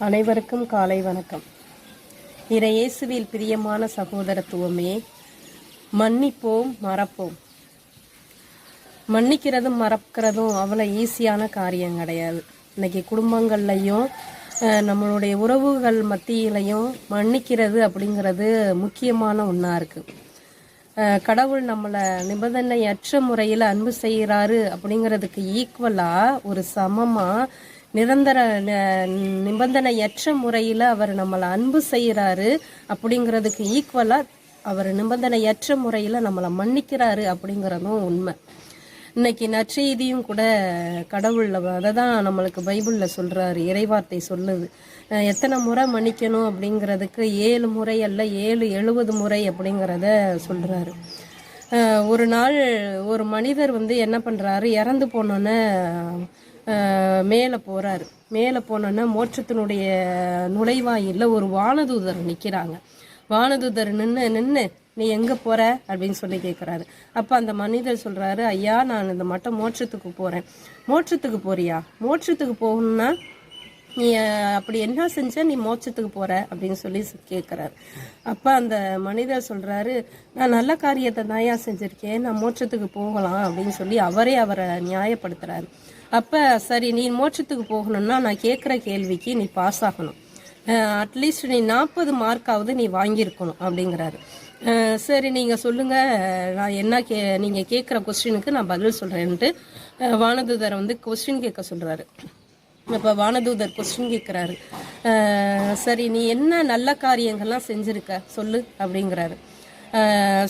அனைவருக்கும் காலை வணக்கம். இறை இயேசுவில் பிரியமான சகோதரத்துவமே மன்னிப்போம் மறப்போம். மன்னிக்கிறதும் மறக்கிறதும் அவ்வளோ ஈஸியான காரியம் கிடையாது. இன்னைக்கு குடும்பங்கள்லையும் அஹ், நம்மளுடைய உறவுகள் மத்தியிலையும் மன்னிக்கிறது அப்படிங்கிறது முக்கியமான ஒன்றா இருக்குது கடவுள் நம்மளை நிபந்தனையற்ற முறையில் அன்பு செய்கிறாரு அப்படிங்கிறதுக்கு ஈக்குவலாக ஒரு சமமாக நிரந்தர நிபந்தனையற்ற முறையில் அவர் நம்மளை அன்பு செய்கிறாரு அப்படிங்கிறதுக்கு ஈக்குவலாக அவர் நிபந்தனையற்ற முறையில் நம்மளை மன்னிக்கிறாரு அப்படிங்கிறதும் உண்மை. இன்னைக்கு நற்செய்தியும் கூட கடவுளில் அதை தான் நம்மளுக்கு பைபிளில் சொல்கிறாரு இறைவார்த்தை சொல்லுது. எத்தனை முறை மன்னிக்கணும் அப்படிங்கிறதுக்கு ஏழு முறை அல்ல ஏழு எழுபது முறை அப்படிங்கிறத சொல்கிறாரு ஒரு நாள் ஒரு மனிதர் வந்து என்ன பண்ணுறாரு இறந்து போனோன்னே மேலே போகிறாரு மேலே போனோன்னா மோட்சத்தினுடைய நுழைவாயிலில் ஒரு வானதூதர் நிற்கிறாங்க வானதூதர் நின்று நின்று நீ எங்கே போகிற அப்படின்னு சொல்லி கேட்குறாரு அப்போ அந்த மனிதர் சொல்கிறாரு ஐயா நான் இந்த மட்டும் மோட்சத்துக்கு போகிறேன் மோட்சத்துக்கு போறியா? மோட்சத்துக்கு போகணும்னா நீ அப்படி என்ன செஞ்ச? நீ மோட்சத்துக்கு போற? அப்படின்னு சொல்லி கேட்குறாரு அப்போ அந்த மனிதர் சொல்கிறாரு நான் நல்ல காரியத்தை தாயா செஞ்சுருக்கேன். நான் மோட்சத்துக்கு போகலாம். அப்படின்னு சொல்லி அவரே அவரை நியாயப்படுத்துறாரு. அப்போ சரி நீ மோட்சத்துக்கு போகணும்னா நான் கேட்குற கேள்விக்கு நீ பாஸ் ஆகணும். அட்லீஸ்ட் நீ நாற்பது மார்க்காவது நீ வாங்கியிருக்கணும் அப்படிங்கிறாரு. சரி நீங்கள் சொல்லுங்கள் நான் என்ன கே நீங்கள் கேட்குற கொஸ்டினுக்கு நான் பதில் சொல்கிறேன்ட்டு வானதூதரை வந்து கொஸ்டின் கேட்க சொல்கிறாரு அப்போ வானதூதர் கொஸ்டின் கேட்குறாரு சரி நீ என்ன நல்ல காரியங்கள்லாம் செஞ்சுருக்க? சொல்லு அப்படிங்கிறாரு.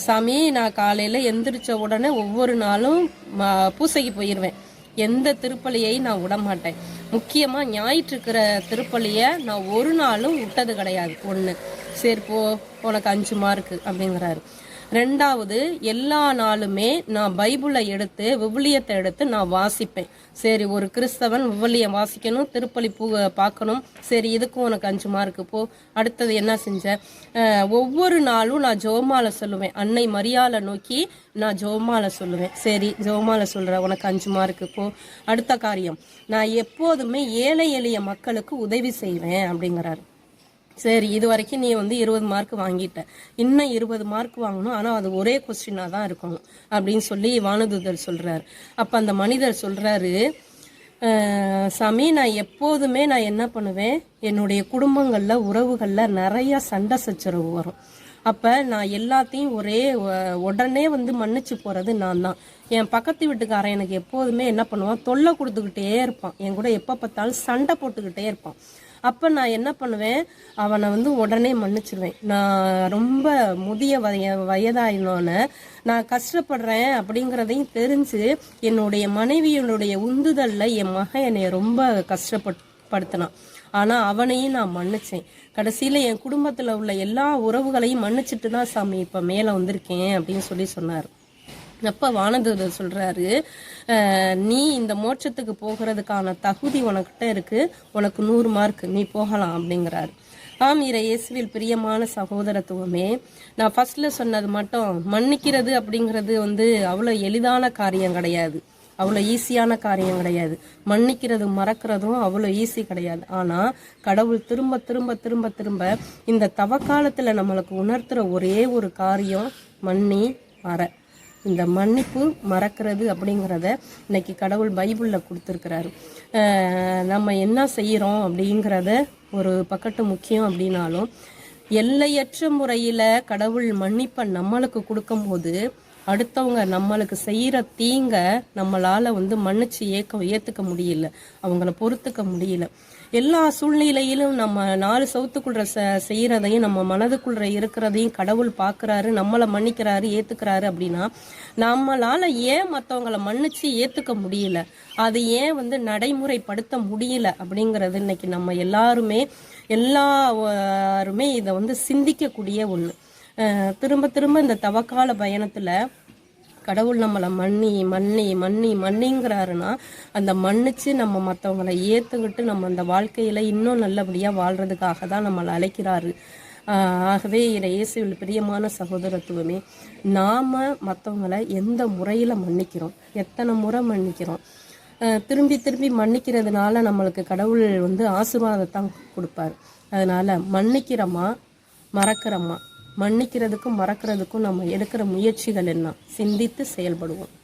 சாமி நான் காலையில் எந்திரிச்ச உடனே ஒவ்வொரு நாளும் பூசைக்கு போயிடுவேன் எந்த திருப்பலியை நான் விட மாட்டேன் முக்கியமாக ஞாயிற்றுக்கிற திருப்பலியை நான் ஒரு நாளும் விட்டது கிடையாது. ஒன்று சரி போ உனக்கு அஞ்சு மார்க்கு அப்படிங்கிறாரு. ரெண்டாவது எல்லா நாளுமே நான் பைபிளை எடுத்து விவிலியத்தை எடுத்து நான் வாசிப்பேன். சரி ஒரு கிறிஸ்தவன் விவிலியம் வாசிக்கணும் திருப்பலி பூ பார்க்கணும். சரி இதுக்கும் உனக்கு அஞ்சு மார்க்கு போ. அடுத்தது என்ன செஞ்ச? ஒவ்வொரு நாளும் நான் ஜோமால சொல்லுவேன். அன்னை மரியாதை நோக்கி நான் ஜோமால சொல்லுவேன். சரி ஜோமால சொல்கிறேன் உனக்கு அஞ்சு மார்க்கு போ. அடுத்த காரியம். நான் எப்போதுமே ஏழை எளிய மக்களுக்கு உதவி செய்வேன் அப்படிங்கிறாரு. சரி இது வரைக்கும் நீ வந்து இருபது மார்க் வாங்கிட்ட. இன்னும் இருபது மார்க் வாங்கணும். ஆனால் அது ஒரே கொஸ்டினாக தான் இருக்கணும் அப்படின்னு சொல்லி வானதூதர் சொல்கிறார் அப்போ அந்த மனிதர் சொல்கிறாரு சாமி நான் எப்போதுமே நான் என்ன பண்ணுவேன்? என்னுடைய குடும்பங்களில் உறவுகளில் நிறைய சண்டை சச்சரவு வரும். அப்போ நான் எல்லாத்தையும் ஒரே உடனே வந்து மன்னிச்சு போகிறது நான் தான். என் பக்கத்து வீட்டுக்காரன் எனக்கு எப்போதுமே என்ன பண்ணுவான்? தொல்லை கொடுத்துக்கிட்டே இருப்பான். என் கூட எப்போ பார்த்தாலும் சண்டை போட்டுக்கிட்டே இருப்பான். அப்போ நான் என்ன பண்ணுவேன்? அவனை வந்து உடனே மன்னிச்சிருவேன். நான் ரொம்ப முதிய வய வயதாயினோன்னு நான் கஷ்டப்படுறேன் அப்படிங்கிறதையும் தெரிஞ்சு என்னுடைய மனைவியினுடைய உந்துதலில் என் மகன் என்னை ரொம்ப கஷ்டப்பட் படுத்தினான் ஆனால் அவனையும் நான் மன்னிச்சேன். கடைசியில் என் குடும்பத்தில் உள்ள எல்லா உறவுகளையும் மன்னிச்சிட்டு தான் சாமி இப்போ மேலே வந்திருக்கேன் அப்படின்னு சொல்லி சொன்னார். அப்போ வானதூதர் சொல்கிறாரு நீ இந்த மோட்சத்துக்கு போகிறதுக்கான தகுதி உனக்கிட்ட இருக்கு. உனக்கு நூறு மார்க். நீ போகலாம் அப்படிங்கிறாரு. ஆம் இறை இயேசுவில் பிரியமான சகோதரத்துவமே நான் ஃபர்ஸ்ட்ல சொன்னது மட்டும் மன்னிக்கிறது அப்படிங்கிறது வந்து அவ்வளோ எளிதான காரியம் கிடையாது. அவ்வளோ ஈஸியான காரியம் கிடையாது. மன்னிக்கிறது மறக்கிறதும் அவ்வளோ ஈஸி கிடையாது. ஆனால் கடவுள் திரும்ப திரும்ப திரும்ப திரும்ப இந்த தவக்காலத்தில் நம்மளுக்கு உணர்த்துற ஒரே ஒரு காரியம் மன்னி மற இந்த மன்னிப்பு மறக்கிறது அப்படிங்கிறத இன்னைக்கு கடவுள் பைபிளில் கொடுத்துருக்கிறாரு. நம்ம என்ன செய்கிறோம் அப்படிங்கிறத ஒரு பக்கத்து முக்கியம் அப்படின்னாலும் எல்லையற்ற முறையில் கடவுள் மன்னிப்பை நம்மளுக்கு கொடுக்கும்போது அடுத்தவங்க நம்மளுக்கு செய்கிற தீங்க நம்மளால் வந்து மன்னிச்சு ஏக்க ஏற்றுக்க முடியல. அவங்கள பொறுத்துக்க முடியல. எல்லா சூழ்நிலையிலும் நம்ம நாலு சவுத்துக்குள்ள ச செய்கிறதையும் நம்ம மனதுக்குள்ள இருக்கிறதையும் கடவுள் பார்க்குறாரு நம்மளை மன்னிக்கிறாரு ஏற்றுக்கிறாரு அப்படின்னா நம்மளால் ஏன் மற்றவங்கள மன்னிச்சு ஏற்றுக்க முடியல? அது ஏன் வந்து நடைமுறைப்படுத்த முடியல அப்படிங்கிறது இன்னைக்கு நம்ம எல்லாருமே எல்லாருமே இதை வந்து சிந்திக்கக்கூடிய ஒன்று திரும்ப திரும்ப இந்த தவக்கால பயணத்தில் கடவுள் நம்மளை மன்னி மன்னி மன்னி மன்னிங்கிறாருன்னா அந்த மன்னிச்சு நம்ம மற்றவங்களை ஏற்றுக்கிட்டு நம்ம அந்த வாழ்க்கையில் இன்னும் நல்லபடியாக வாழ்கிறதுக்காக தான் நம்மளை அழைக்கிறாரு. ஆகவே இதை இயேசுவில் பிரியமான சகோதரத்துவமே நாம் மற்றவங்களை எந்த முறையில் மன்னிக்கிறோம்? எத்தனை முறை மன்னிக்கிறோம்? திரும்பி திரும்பி மன்னிக்கிறதுனால நம்மளுக்கு கடவுள் வந்து ஆசீர்வாதத்தான் கொடுப்பாரு. அதனால் மன்னிக்கிறோமா மறக்கிறோமா? மன்னிக்கிறதுக்கும் மறக்கிறதுக்கும் நம்ம எடுக்கிற முயற்சிகள் என்ன? சிந்தித்து செயல்படுவோம்.